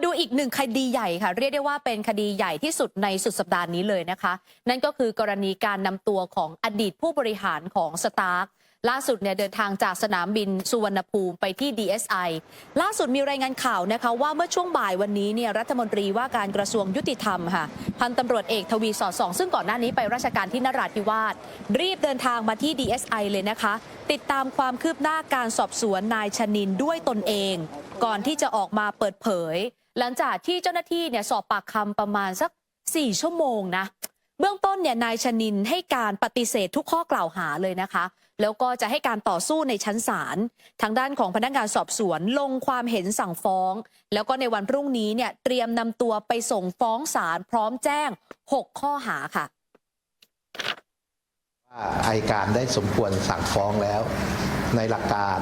มาดูอีกหนึ่งคดีใหญ่ค่ะ เรียกได้ว่าเป็นคดีใหญ่ที่สุดในสุดสัปดาห์นี้เลยนะคะ นั่นก็คือกรณีการนำตัวของอดีตผู้บริหารของสตาร์ล่าสุดเนี่ยเดินทางจากสนามบินสุวรรณภูมิไปที่ DSI ล่าสุดมีรายงานข่าวนะคะว่าเมื่อช่วงบ่ายวันนี้เนี่ยรัฐมนตรีว่าการกระทรวงยุติธรรมค่ะพันตำรวจเอกทวีสอดสองซึ่งก่อนหน้านี้ไปราชการที่นราธิวาสรีบเดินทางมาที่ DSI เลยนะคะ ติดตามความคืบหน้าการสอบสวนนายชนินด้วยตนเอง ก่อนที่จะออกมาเปิดเผย หลังจากที่เจ้าหน้าที่เนี่ยสอบปากคำประมาณสัก 4 ชั่วโมงนะ เบื้องต้นเนี่ยนายชนินให้การปฏิเสธทุกข้อกล่าวหาเลยนะคะ แล้วก็จะให้การต่อสู้ในชั้นศาลทางด้านของพนักงานสอบสวนลงความเห็นสั่งฟ้อง แล้วก็ในวันพรุ่งนี้เนี่ยเตรียมนำตัวไปส่งฟ้องศาลพร้อมแจ้ง 6 ข้อหาค่ะอายการได้สมควรสั่งฟ้องแล้ว ในหลักการ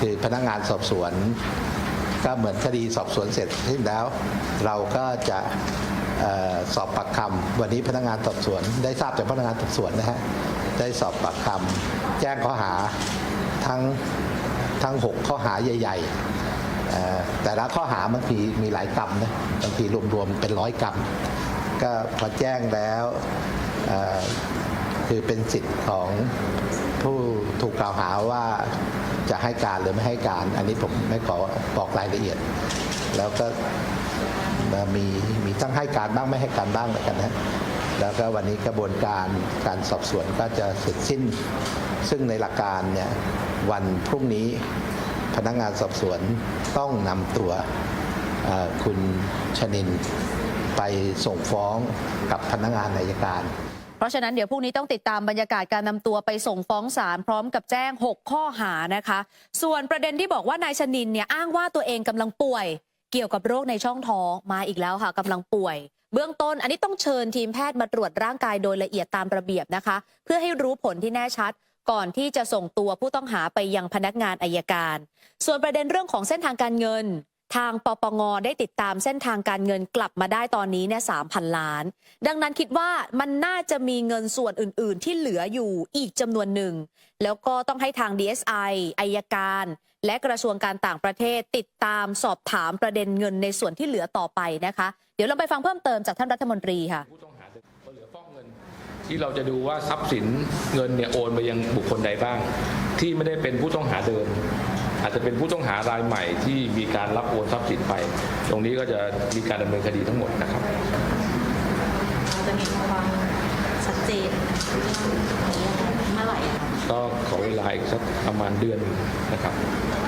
คือพนักงานสอบสวน ก็เหมือนคดีสอบสวนเสร็จสิ้นแล้ว เราก็จะออสอบปากคำวันนี้พนักงานสอบสวน ได้ทราบจากพนักงานสอบสวนนะฮะได้สอบปากคำแจ้งข้อหาทั้งทั้งหกข้อหาใหญ่ ๆ แต่ละข้อหาบางทีมีหลายกรรมนะบางทีรวมๆเป็นร้อยกรรม ก็พอแจ้งแล้วคือเป็นสิทธิ์ของผู้ถูกกล่าวหาว่า จะให้การหรือไม่ให้การ อันนี้ผมไม่ขอบอกรายละเอียด แล้วก็มีมีทั้งให้การบ้างไม่ให้การบ้างแล้วกันนะแล้วก็วันนี้กระบวนการการสอบสวนก็จะเสร็จสิ้น ซึ่งในหลักการเนี่ยวันพรุ่งนี้พนักงานสอบสวนต้องนำตัวคุณชนินไปส่งฟ้องกับพนักงานอายการ เพราะฉะนั้นเดี๋ยวพรุ่งนี้ต้องติดตามบรรยากาศการนำตัวไปส่งฟ้องศาลพร้อมกับแจ้ง 6 ข้อหานะคะ ส่วนประเด็นที่บอกว่านายชนินเนี่ยอ้างว่าตัวเองกำลังป่วย เกี่ยวกับโรคในช่องท้องมาอีกแล้วค่ะกำลังป่วย เบื้องต้นอันนี้ต้องเชิญทีมแพทย์มาตรวจร่างกายโดยละเอียดตามระเบียบนะคะ เพื่อให้รู้ผลที่แน่ชัดก่อนที่จะส่งตัวผู้ต้องหาไปยังพนักงานอายการ ส่วนประเด็นเรื่องของเส้นทางการเงิน ทางปปงได้ติดตามเส้นทางการเงินกลับมาได้ตอนนี้เนี่ยสามพันล้าน ดังนั้นคิดว่ามันน่าจะมีเงินส่วนอื่น ๆ ที่เหลืออยู่อีกจำนวนหนึ่ง แล้วก็ต้องให้ทาง DSI อายการ และกระทรวงการต่างประเทศติดตามสอบถามประเด็นเงินในส่วนที่เหลือต่อไปนะคะ เดี๋ยวเราไปฟังเพิ่มเติมจากท่านรัฐมนตรีค่ะผู้ต้องหาเดิมที่เราจะดูว่าทรัพย์สินเงินเนี่ยโอนไปยังบุคคลใดบ้าง ที่ไม่ได้เป็นผู้ต้องหาเดิม อาจจะเป็นผู้ต้องหารายใหม่ที่มีการรับโอนทรัพย์สินไป ตรงนี้ก็จะมีการดำเนินคดีทั้งหมดนะครับ เราจะมีความชัดเจนเรื่องนี้เมื่อไหร่อะคะ ก็ขอเวลาอีกสักประมาณเดือนนะครับ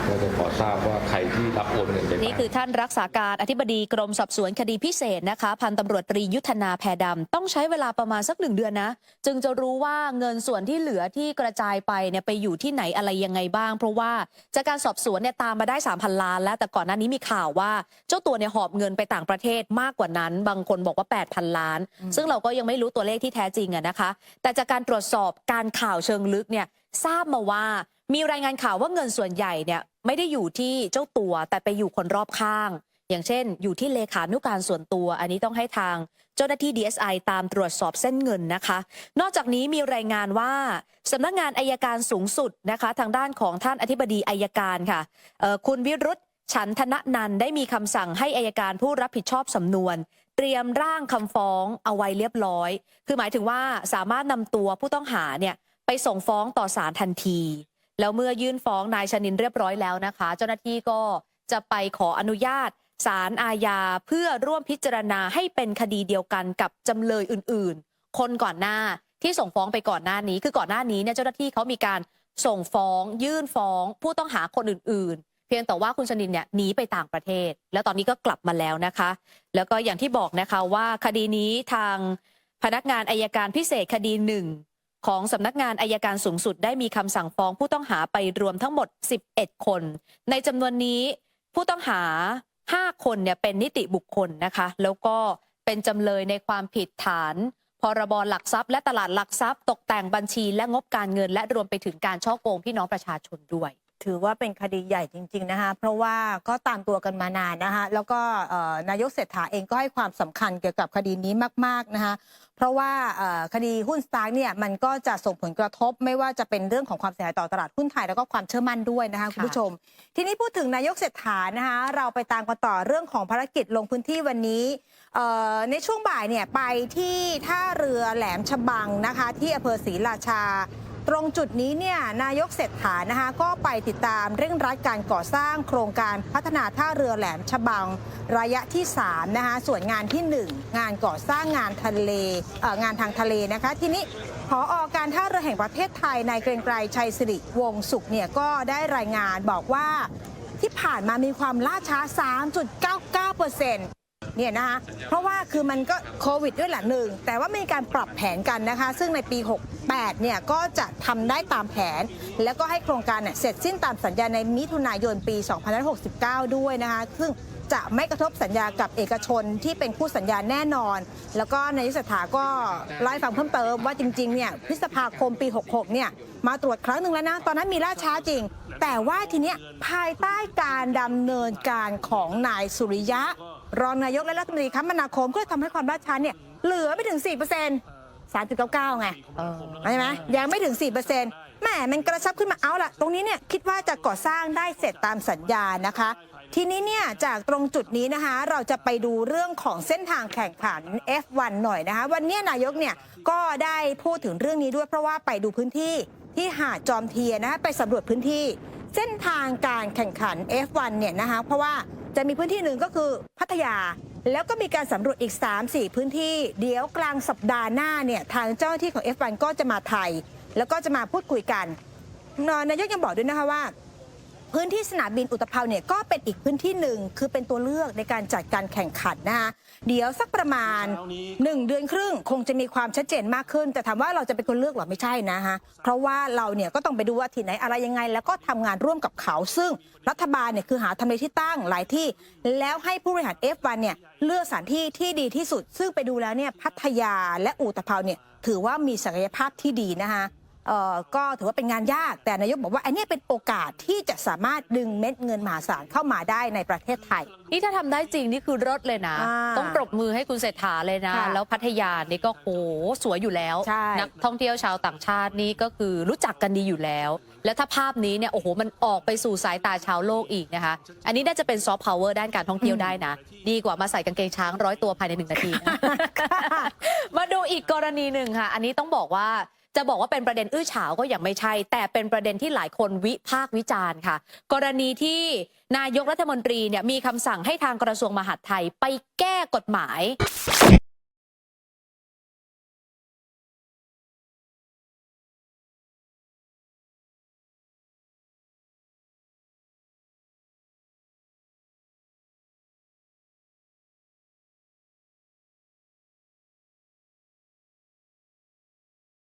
เราจะขอทราบว่าใครที่รับโอนเงินไปนี่คือท่านรักษาการอธิบดีกรมสอบสวนคดีพิเศษนะคะ พันตำรวจตรียุทธนาแพรดำต้องใช้เวลาประมาณสักหนึ่งเดือนนะ จึงจะรู้ว่าเงินส่วนที่เหลือที่กระจายไปเนี่ยไปอยู่ที่ไหนอะไรยังไงบ้าง เพราะว่าจากการสอบสวนเนี่ยตามมาได้ 3,000 ล้าน แล้วแต่ก่อนหน้านี้มีข่าวว่า เจ้าตัวเนี่ยหอบเงินไปต่างประเทศมากกว่านั้น บางคนบอกว่า 8,000 ล้าน ซึ่งเราก็ยังไม่รู้ตัวเลขที่แท้จริงอะนะคะ แต่จากการตรวจสอบการข่าวเชิงลึกเนี่ยทราบมาว่ามีรายงานข่าวว่าเงินส่วนใหญ่เนี่ยไม่ได้อยู่ที่เจ้าตัวแต่ไปอยู่คนรอบข้าง อย่างเช่น อยู่ที่เลขานุการส่วนตัว อันนี้ต้องให้ทางเจ้าหน้าที่ DSI ตามตรวจสอบเส้นเงินนะคะ นอกจากนี้มีรายงานว่าสำนักงานอายการสูงสุดนะคะ ทางด้านของท่านอธิบดีอายการค่ะคุณวิรุธฉันธนนันได้มีคำสั่งให้อายการผู้รับผิดชอบสำนวน เตรียมร่างคำฟ้องเอาไว้เรียบร้อย คือหมายถึงว่าสามารถนำตัวผู้ต้องหาเนี่ย ไปส่งฟ้องต่อศาลทันที แล้วเมื่อยื่นฟ้องนายชนินเรียบร้อยแล้วนะคะ เจ้าหน้าที่ก็จะไปขออนุญาตศาลอาญาเพื่อร่วมพิจารณาให้เป็นคดีเดียวกันกับจำเลยอื่นๆ คนก่อนหน้าที่ส่งฟ้องไปก่อนหน้านี้ คือก่อนหน้านี้เนี่ยเจ้าหน้าที่เขามีการส่งฟ้อง ยื่นฟ้อง ผู้ต้องหาคนอื่น ๆ เพียงแต่ว่าคุณชนินเนี่ยหนีไปต่างประเทศ แล้วตอนนี้ก็กลับมาแล้วนะคะ แล้วก็อย่างที่บอกนะคะว่าคดีนี้ทางพนักงานอายการพิเศษคดีหนึ่ง ของสำนักงานอายการสูงสุดได้มีคำสั่งฟ้องผู้ต้องหาไปรวมทั้งหมด 11 คน ในจำนวนนี้ผู้ต้องหา 5 คนเนี่ยเป็นนิติบุคคลนะคะ แล้วก็เป็นจำเลยในความผิดฐานพรบหลักทรัพย์และตลาดหลักทรัพย์ ตกแต่งบัญชีและงบการเงิน และรวมไปถึงการช่อโกงพี่น้องประชาชนด้วย ถือว่าเป็นคดีใหญ่จริง ๆ นะคะ เพราะว่าก็ตามตัวกันมานานนะคะแล้วก็นายกเศรษฐาเองก็ให้ความสำคัญเกี่ยวกับคดีนี้มาก ๆ นะคะเพราะว่าคดีหุ้นสตาร์เนี่ยมันก็จะส่งผลกระทบไม่ว่าจะเป็นเรื่องของความเสียหายต่อตลาดหุ้นไทยแล้วก็ความเชื่อมั่นด้วยนะคะคุณผู้ชม ทีนี้พูดถึงนายกเศรษฐานะคะเราไปตามกันต่อเรื่องของภารกิจลงพื้นที่วันนี้ในช่วงบ่ายเนี่ยไปที่ท่าเรือแหลมฉบังนะคะที่อำเภอศรีราชา ตรงจุดนี้เนี่ยนายกเศรษฐานะคะก็ไปติดตามเร่งรัดการก่อสร้างโครงการพัฒนาท่าเรือแหลมฉบังระยะที่3นะคะส่วนงานทีหนึ่1 งานก่อสร้างงานทะเลเงานทางทะเลนะคะทีนี้พออการท่าเรือแห่งประเทศไทยนายเกรงไกรชัยสิริวงศ์สุขเนี่ยก็ได้รายงานบอกว่าที่ผ่านมามีความล่าช้า 3.99%เนี่ เนี่ยนะคะเพราะว่าคือมันก็โควิดด้วยแหละหนึ่งแต่ว่ามีการปรับแผนกันนะคะ ซึ่งในปี 68 เนี่ยก็จะทำได้ตามแผน แล้วก็ให้โครงการเนี่ยเสร็จสิ้นตามสัญญาในมิถุนายนปี 2569 ด้วยนะคะ ซึ่งจะไม่กระทบสัญญากับเอกชนที่เป็นคู่สัญญาแน่นอน แล้วก็นายกเศรษฐาก็เล่ฟังเพิ่มเติมว่าจริงๆ เนี่ยพฤษภาคมปี 66 เนี่ยมาตรวจครั้งหนึ่งแล้วนะ ตอนนั้นมีล่าช้าจริง แต่ว่าทีเนี้ยภายใต้การดำเนินการของนายสุริยะ รองนายกและรัฐมนตรีคมนาคมก็ทำให้ความล่าช้าเนี่ยเหลือไม่ถึง 4% 3.99 ไงเออใช่ไหมยังไม่ถึง 4%แหมมันกระชับขึ้นมาเอาละตรงนี้เนี่ยคิดว่าจะก่อสร้างได้เสร็จตามสัญญานะคะ ทีนี้เนี่ยจากตรงจุดนี้นะคะ เราจะไปดูเรื่องของเส้นทางแข่งขัน F1 หน่อยนะคะ วันนี้นายกเนี่ยก็ได้พูดถึงเรื่องนี้ด้วยเพราะว่าไปดูพื้นที่ที่หาดจอมเทียนนะคะไปสำรวจพื้นที่ เส้นทางการแข่งขัน F1 เนี่ยนะคะเพราะว่า จะมีพื้นที่หนึ่งก็คือพัทยา แล้วก็มีการสำรวจอีก 3-4 พื้นที่ เดี๋ยวกลางสัปดาห์หน้าเนี่ยทางเจ้าหน้าที่ของ F1 ก็จะมาไทย แล้วก็จะมาพูดคุยกันนายกยังบอกด้วยนะคะว่า พื้นที่สนามบินอุตภาวเนี่ยก็เป็นอีกพื้นที่หนึ่งคือเป็นตัวเลือกในการจัดการแข่งขันนะคะเดี๋ยวสักประมาณ 1 เดือนครึ่งคงจะมีความชัดเจนมากขึ้น แต่ถามว่าเราจะเป็นคนเลือกหรือไม่ใช่นะคะเพราะว่าเราเนี่ยก็ต้องไปดูว่าที่ไหนอะไรยังไง แล้วก็ทำงานร่วมกับเขาซึ่งรัฐบาลเนี่ยคือหาทำเลที่ตั้งหลายที่ แล้วให้ผู้บริหาร F1 เนี่ยเลือกสถานที่ที่ดีที่สุด ซึ่งไปดูแล้วเนี่ยพัทยาและอุตภาวเนี่ยถือว่ามีศักยภาพที่ดีนะคะ เอ่อก็ถือว่าเป็นงานยาก แต่นายกบอกว่า อันเนี้ยเป็นโอกาสที่จะสามารถดึงเม็ดเงินมหาศาลเข้ามาได้ในประเทศไทย นี่ถ้าทำได้จริงนี่คือรถเลยนะ อ่าต้องปรบมือให้คุณเศรษฐาเลยนะ ค่ะแล้วพัทยานี่ก็โหสวยอยู่แล้ว ใช่ นักท่องเที่ยวชาวต่างชาตินี่ก็คือรู้จักกันดีอยู่แล้ว แล้วถ้าภาพนี้เนี่ยโอ้โหมันออกไปสู่สายตาชาวโลกอีกนะคะ อันนี้น่าจะเป็นซอฟต์พาวเวอร์ด้านการท่องเที่ยวได้นะ ดีกว่ามาใส่กางเกงช้างร้อยตัวภายในหนึ่งนาทีนะ มาดูอีกกรณีหนึ่งค่ะ อันนี้ต้องบอกว่า จะบอกว่าเป็นประเด็นอื้อฉาวก็ยังไม่ใช่ แต่เป็นประเด็นที่หลายคนวิพากษ์วิจารณ์ค่ะ กรณีที่นายกรัฐมนตรีเนี่ยมีคำสั่งให้ทางกระทรวงมหาดไทยไปแก้กฎหมาย